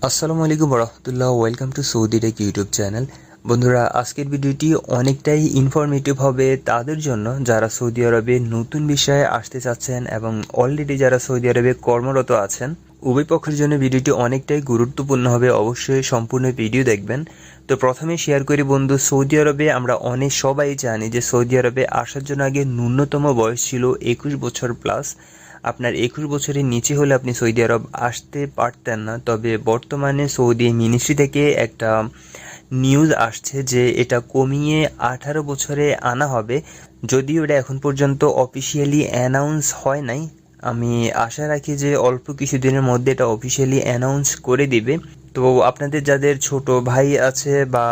আসসালামু আলাইকুম রহমতুল্লাহ। Welcome to Saudi tech YouTube channel বন্ধুরা, আজকের ভিডিওটি অনেকটাই ইনফরমেটিভ হবে তাদের জন্য যারা সৌদি আরবে নতুন বিষয়ে আসতে চাচ্ছেন এবং অলরেডি যারা সৌদি আরবে কর্মরত আছেন, উভয় পক্ষের জন্য ভিডিওটি অনেকটাই গুরুত্বপূর্ণ হবে। অবশ্যই সম্পূর্ণ ভিডিও দেখবেন। তো প্রথমে শেয়ার করি বন্ধু, সৌদি আরবে আমরা অনেক সবাই জানি যে সৌদি আরবে আসার জন্য আগে ন্যূনতম বয়স ছিল একুশ বছর প্লাস আপনার একুশ বছরের নিচে হলে আপনি সৌদি আরব আসতে পারতেন না। তবে বর্তমানে সৌদি মিনিস্ট্রি থেকে একটা নিউজ আসছে যে এটা কমিয়ে আঠারো বছরে আনা হবে। যদিও এটা এখন পর্যন্ত অফিসিয়ালি অ্যানাউন্স হয় নাই। আমি আশা রাখি যে অল্প কিছুদিনের মধ্যে এটা অফিসিয়ালি অ্যানাউন্স করে দিবে। তো আপনাদের যাদের ছোট ভাই আছে বা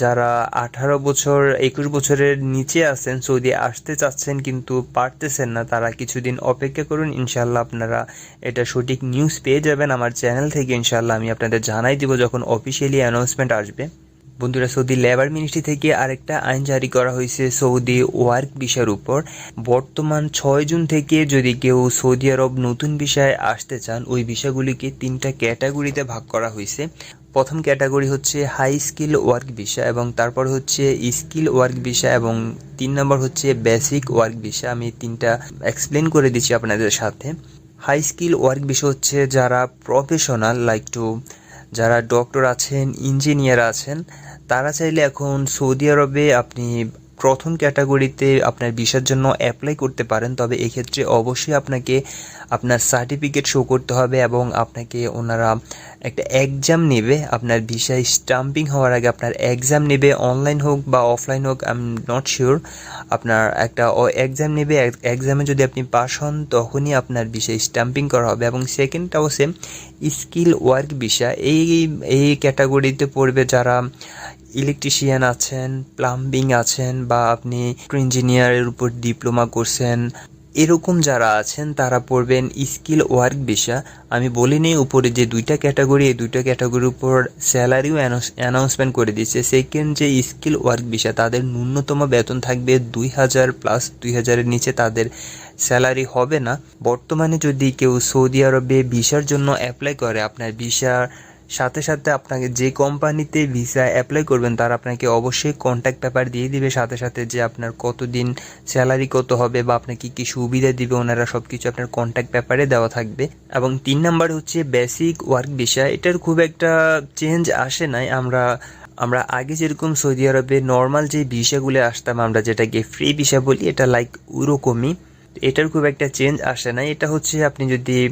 যারা আঠারো বছর, একুশ বছরের নিচে আছেন, সৌদি আসতে চাচ্ছেন কিন্তু পারতেছেন না, তারা কিছুদিন অপেক্ষা করুন। ইনশাল্লাহ আপনারা এটা সঠিক নিউজ পেয়ে যাবেন। আমার চ্যানেল থেকে ইনশাল্লাহ আমি আপনাদের জানাই দিব যখন অফিসিয়ালি অ্যানাউন্সমেন্ট আসবে। বন্ধুরা, সৌদি লেবার মিনিস্ট্রি থেকে আরেকটা আইন জারি করা হয়েছে সৌদি ওয়ার্ক বিষয়ের উপর। বর্তমান ছয় জুন থেকে যদি কেউ সৌদি আরব নতুন বিষয়ে আসতে চান, ওই বিষয়গুলিকে তিনটা ক্যাটাগরিতে ভাগ করা হয়েছে। প্রথম ক্যাটাগরি হচ্ছে হাই স্কিল ওয়ার্ক ভিসা এবং তারপর হচ্ছে স্কিল ওয়ার্ক ভিসা এবং তিন নম্বর হচ্ছে বেসিক ওয়ার্ক ভিসা। আমি তিনটা এক্সপ্লেন করে দিচ্ছি আপনাদের সাথে। হাই স্কিল ওয়ার্ক ভিসা হচ্ছে যারা প্রফেশনাল লাইক টু যারা ডক্টর আছেন ইঞ্জিনিয়ার আছেন তারা চাইলে এখন সৌদি আরবে আপনি প্রথম ক্যাটাগরিতে আপনার ভিসার জন্য অ্যাপ্লাই করতে পারেন। তবে এক্ষেত্রে অবশ্যই আপনাকে আপনার সার্টিফিকেট শো করতে হবে এবং আপনাকে ওনারা একটা এক্সাম নেবে। আপনার ভিসায় স্টাম্পিং হওয়ার আগে আপনার এক্সাম নেবে অনলাইন হোক বা অফলাইন হোক আই এম নট শিওর আপনার একটা এক্সাম নেবে এক্সামে যদি আপনি পাস হন, তখনই আপনার ভিসায় স্টাম্পিং করা হবে এবং সেকেন্ডটাও সেম স্কিল ওয়ার্ক ভিসা এই এই ক্যাটাগরিতে পড়বে যারা ইলেকট্রিশিয়ান আছেন প্লাম্বিং আছেন বা আপনি ইঞ্জিনিয়ারের উপর ডিপ্লোমা করছেন, এরকম যারা আছেন তারা পড়বেন স্কিল ওয়ার্ক ভিসা আমি বলিনি উপরে যে দুইটা ক্যাটাগরি এই দুইটা ক্যাটাগরির উপর স্যালারিও অ্যানাউন্সমেন্ট করে দিচ্ছে সেকেন্ড যে স্কিল ওয়ার্ক ভিসা তাদের ন্যূনতম বেতন থাকবে দুই হাজার প্লাস দুই হাজারের নিচে তাদের স্যালারি হবে না। বর্তমানে যদি কেউ সৌদি আরবে ভিসার জন্য অ্যাপ্লাই করে, আপনার ভিসার সাথে সাথে আপনাকে যে কোম্পানিতে ভিসা অ্যাপ্লাই করবেন, তারা আপনাকে অবশ্যই কন্ট্যাক্ট পেপার দিয়ে দিবে। সাথে সাথে যে আপনার কতদিন স্যালারি কত হবে বা আপনাকে কী কী সুবিধা দিবে, ওনারা সব কিছু আপনার কন্ট্যাক্ট পেপারে দেওয়া থাকবে। এবং তিন নাম্বার হচ্ছে বেসিক ওয়ার্ক ভিসা এটার খুব একটা চেঞ্জ আসে নাই। আমরা আমরা আগে যেরকম সৌদি আরবে নর্মাল যে ভিসাগুলো আসতাম, আমরা যেটাকে ফ্রি ভিসা বলি, এটা লাইক ওরকমই। এটার খুব একটা চেঞ্জ আসে না এটা হচ্ছে আপনি যদি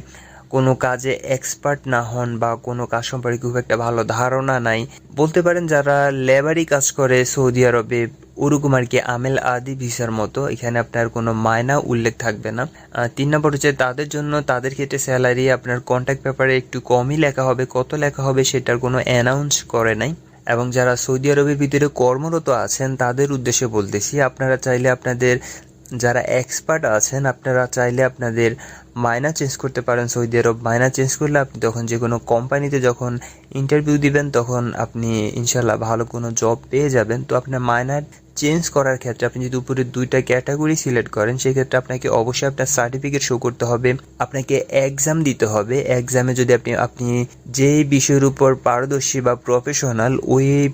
কোনো কাজে এক্সপার্ট না হন বা কোনো কাজ সম্পর্কে খুব একটা ভালো ধারণা নাই। বলতে পারেন যারা লেবারি কাজ করে সৌদি আরবে ওরকম আর কি আমেল আদি ভিসার মতো, এখানে আপনার কোনো মায়না উল্লেখ থাকবে না। তিন নম্বর হচ্ছে তাদের জন্য তাদের ক্ষেত্রে স্যালারি আপনার কন্ট্যাক্ট পেপারে একটু কমই লেখা হবে, কত লেখা হবে সেটার কোনো অ্যানাউন্স করে নাই। এবং যারা সৌদি আরবের ভিতরে কর্মরত আছেন, তাদের উদ্দেশ্যে বলতেছি, আপনারা চাইলে আপনাদের যারা এক্সপার্ট আছেন, আপনারা চাইলে আপনাদের মায়না চেঞ্জ করতে পারেন সৌদি আরব। মায়না চেঞ্জ করলে আপনি তখন যে কোনো কোম্পানিতে যখন ইন্টারভিউ দিবেন, তখন আপনি ইনশাল্লাহ ভালো কোনো জব পেয়ে যাবেন। তো আপনার মায়নার চেঞ্জ করার ক্ষেত্রে আপনি যদি উপরে দুইটা ক্যাটাগরি সিলেক্ট করেন, সেক্ষেত্রে আপনাকে অবশ্যই আপনার সার্টিফিকেট শো করতে হবে। আপনাকে এক্সাম দিতে হবে। এক্সামে যদি আপনি আপনি যে বিষয়ের উপর পারদর্শী বা প্রফেশনাল ওই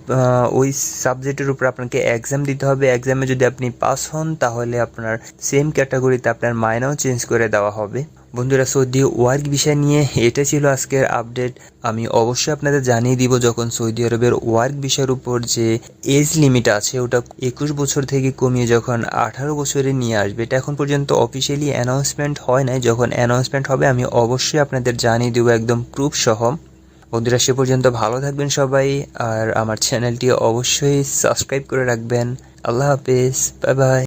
ওই সাবজেক্টের উপর আপনাকে এক্সাম দিতে হবে। এক্সামে যদি আপনি পাস হন, তাহলে আপনার সেম ক্যাটাগরিতে আপনার মাইনাও চেঞ্জ করে দেওয়া হবে। বন্ধুরা, সৌদি ওয়ার্ক বিষয় নিয়ে এটা ছিল আজকের আপডেট। আমি অবশ্যই আপনাদের জানিয়ে দিব যখন সৌদি আরবের ওয়ার্ক বিষয়ের উপর যে এজ লিমিট আছে, ওটা একুশ বছর থেকে কমিয়ে যখন আঠারো বছরে নিয়ে আসবে, এটা এখন পর্যন্ত অফিসিয়ালি অ্যানাউন্সমেন্ট হয় নাই। যখন অ্যানাউন্সমেন্ট হবে, আমি অবশ্যই আপনাদের জানিয়ে দেবো একদম প্রুফ সহ। বন্ধুরা, সে পর্যন্ত ভালো থাকবেন সবাই, আর আমার চ্যানেলটি অবশ্যই সাবস্ক্রাইব করে রাখবেন। আল্লাহ হাফিজ বাই বাই